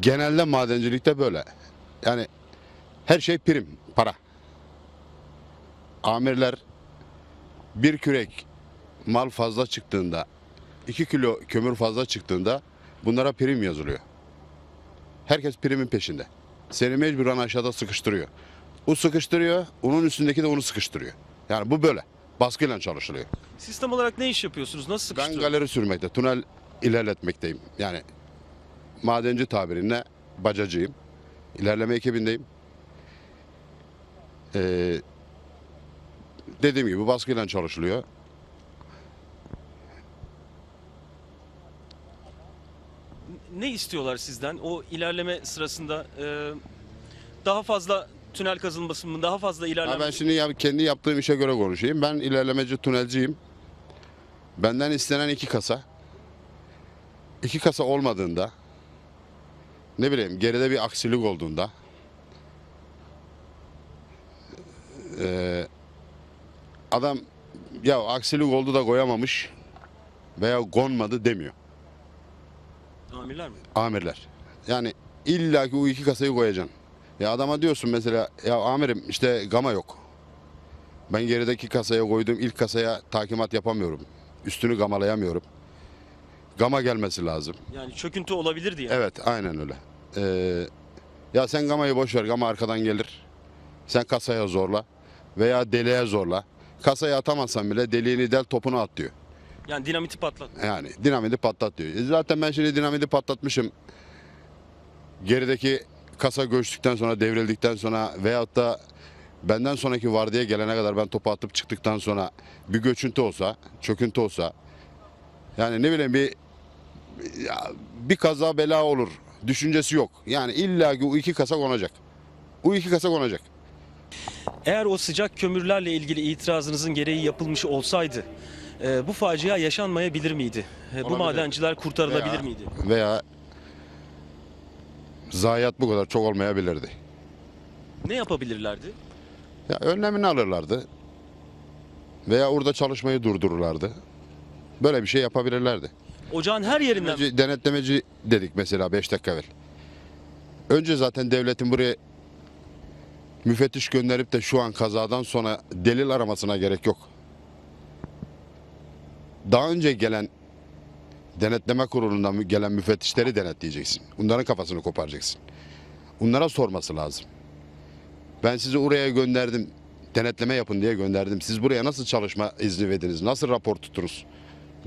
genelde madencilikte böyle. Yani her şey prim, para. Amirler bir kürek mal fazla çıktığında, iki kilo kömür fazla çıktığında bunlara prim yazılıyor. Herkes primin peşinde. Seni mecburen aşağıda sıkıştırıyor. O sıkıştırıyor, onun üstündeki de onu sıkıştırıyor. Yani bu böyle. Baskıyla çalışılıyor. Sistem olarak ne iş yapıyorsunuz? Nasıl Ben sıkıştırıyorsunuz? galeri sürmekte, tünel ilerletmekteyim. Yani madenci tabirine bacacıyım. İlerleme ekibindeyim. Ee, dediğim gibi baskıyla çalışılıyor. Ne istiyorlar sizden? O ilerleme sırasında e, daha fazla tünel kazılması mı? Daha fazla Ha ilerleme ben şimdi ya- kendi yaptığım işe göre konuşayım. Ben ilerlemeci tünelciyim. Benden istenen iki kasa. İki kasa olmadığında ne bileyim geride bir aksilik olduğunda eee, adam ya aksilik oldu da koyamamış veya konmadı demiyor Amirler mi? amirler. Yani illaki o iki kasayı koyacaksın. Ya adama diyorsun mesela ya amirim işte gama yok. Ben gerideki kasaya koyduğum ilk kasaya takimat yapamıyorum. Üstünü gamalayamıyorum. Gama gelmesi lazım. Yani çöküntü olabilir diye. Evet aynen öyle. Ee, ya sen gamayı boş ver gama arkadan gelir. Sen kasaya zorla veya deliğe zorla. Kasayı atamazsan bile deliğini del topunu at diyor. Yani dinamiti patlat. Yani dinamiti patlat diyor. E zaten ben şimdi dinamiti patlatmışım. Gerideki kasa göçtükten sonra devrildikten sonra veyahut da benden sonraki vardiya gelene kadar ben topu atıp çıktıktan sonra bir göçüntü olsa, çöküntü olsa yani ne bileyim bir ya bir kaza bela olur düşüncesi yok. Yani illa ki o iki kasa konacak. O iki kasa konacak. Eğer o sıcak kömürlerle ilgili itirazınızın gereği yapılmış olsaydı e, bu facia yaşanmayabilir miydi? E, bu Olabilir. madenciler kurtarılabilir Veya- miydi? Veya zayiat bu kadar çok olmayabilirdi. Ne yapabilirlerdi? Ya önlemini alırlardı. Veya orada çalışmayı durdururlardı. Böyle bir şey yapabilirlerdi. Ocağın her yerinden Denetlemeci, denetlemeci dedik mesela 5 dakika evvel. Önce zaten devletin buraya müfettiş gönderip de şu an kazadan sonra delil aramasına gerek yok. Daha önce gelen denetleme kurulundan gelen müfettişleri denetleyeceksin. Bunların kafasını koparacaksın. Bunlara sorması lazım. Ben sizi oraya gönderdim. Denetleme yapın diye gönderdim. Siz buraya nasıl çalışma izni verdiniz? Nasıl rapor tutunuz?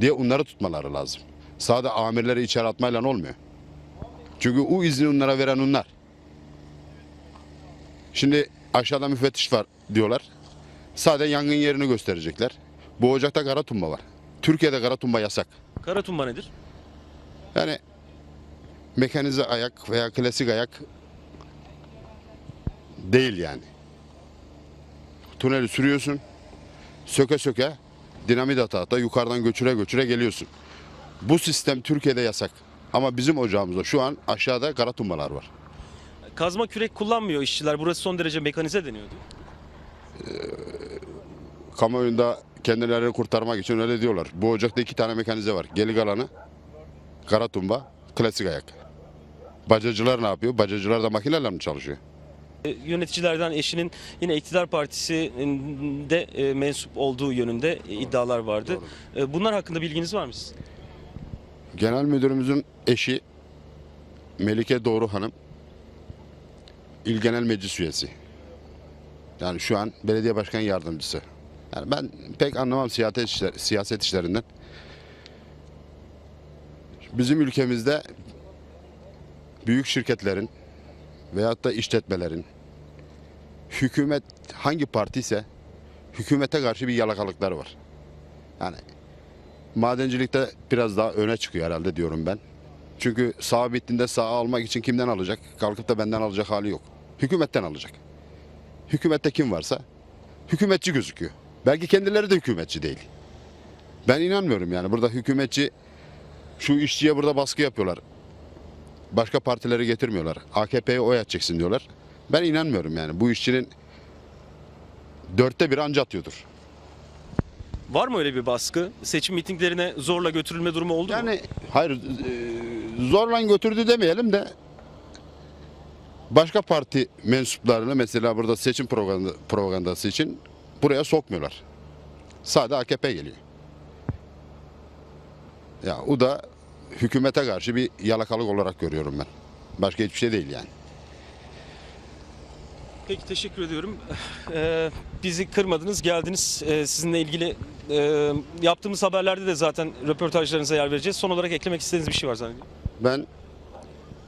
diye onları tutmaları lazım. Sade amirleri içeri atmayla olmuyor. Çünkü o izni onlara veren onlar. Şimdi aşağıda müfettiş var diyorlar. Sadece yangın yerini gösterecekler. Bu ocakta kara tumba var. Türkiye'de kara tumba yasak. kara tumba nedir? Yani mekanize ayak veya klasik ayak değil yani. Tüneli sürüyorsun, söke söke, dinamit ata ata yukarıdan göçüre göçüre geliyorsun. Bu sistem Türkiye'de yasak. Ama bizim ocağımızda şu an aşağıda kara tumbalar var. Kazma kürek kullanmıyor işçiler. Burası son derece mekanize deniyordu. Kamuoyunda kendilerini kurtarmak için öyle diyorlar. Bu ocakta iki tane mekanize var. Gelik alanı, kara tumba, klasik ayak. Bacacılar ne yapıyor? Bacacılar da makinelerle mi çalışıyor? E, Yöneticilerden eşinin yine iktidar partisinde e, mensup olduğu yönünde iddialar vardı. E, Bunlar hakkında bilginiz var mı sizin? Genel müdürümüzün eşi Melike Doğru Hanım İl Genel Meclis üyesi. Yani şu an belediye başkan yardımcısı. Yani ben pek anlamam siyaset, işler, siyaset işlerinden. Bizim ülkemizde büyük şirketlerin veyahut da işletmelerin hükümet hangi parti ise hükümete karşı bir yalakalıkları var. Yani Madencilikte biraz daha öne çıkıyor herhalde diyorum ben. Çünkü sağ bittiğinde sağ almak için kimden alacak? Kalkıp da benden alacak hali yok. Hükümetten alacak. Hükümette kim varsa hükümetçi gözüküyor. Belki kendileri de hükümetçi değil. Ben inanmıyorum yani burada hükümetçi şu işçiye burada baskı yapıyorlar. Başka partileri getirmiyorlar. AKP'ye oy atacaksın diyorlar. Ben inanmıyorum yani bu işçinin dörtte bir anca atıyordur. Var mı öyle bir baskı? Seçim mitinglerine zorla götürülme durumu oldu mu? Yani hayır e, zorla götürdü demeyelim de Başka parti mensuplarını mesela burada seçim propaganda- propagandası için buraya sokmuyorlar. Sadece AKP geliyor. Ya o da hükümete karşı bir yalakalık olarak görüyorum ben. Başka hiçbir şey değil yani. Peki teşekkür ediyorum. Ee, bizi kırmadınız, geldiniz. Ee, sizinle ilgili e, yaptığımız haberlerde de zaten röportajlarınıza yer vereceğiz. Son olarak eklemek istediğiniz bir şey var zannediyorum. Ben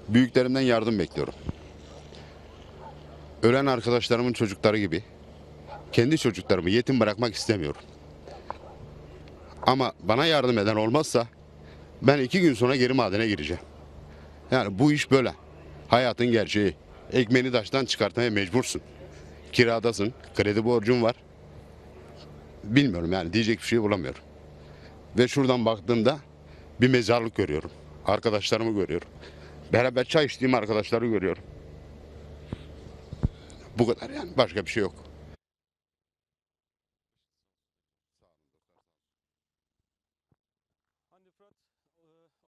büyüklerimden yardım bekliyorum. Ölen arkadaşlarımın çocukları gibi kendi çocuklarımı yetim bırakmak istemiyorum. Ama bana yardım eden olmazsa ben iki gün sonra geri madene gireceğim. Yani bu iş böyle. Hayatın gerçeği. Ekmeğini taştan çıkartmaya mecbursun. Kiradasın, kredi borcun var. Bilmiyorum yani diyecek bir şey bulamıyorum. Ve şuradan baktığımda bir mezarlık görüyorum. Arkadaşlarımı görüyorum. Beraber çay içtiğim arkadaşları görüyorum. Bu kadar yani başka bir şey yok.